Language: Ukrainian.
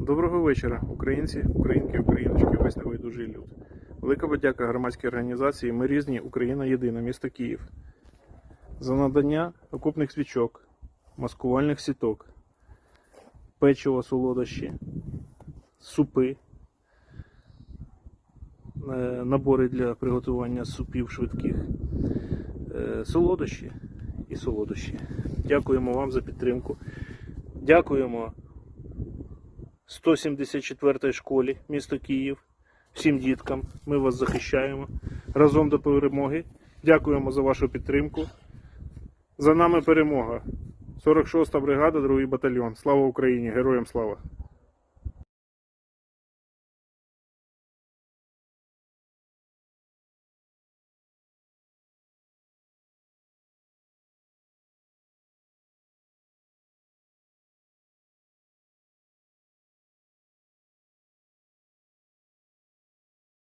Доброго вечора, українці, українки, україночки, весь небайдужий люд. Велика подяка громадській організації Ми різні, Україна єдина, місто Київ. За надання окупних свічок, маскувальних сіток, печиво солодощі, супи, е, набори для приготування супів швидких, е, солодощі і солодощі. Дякуємо вам за підтримку. Дякуємо 174 школі місто Київ. Всім діткам. Ми вас захищаємо. Разом до перемоги. Дякуємо за вашу підтримку. За нами перемога. 46-та бригада, 2 батальйон. Слава Україні! Героям слава!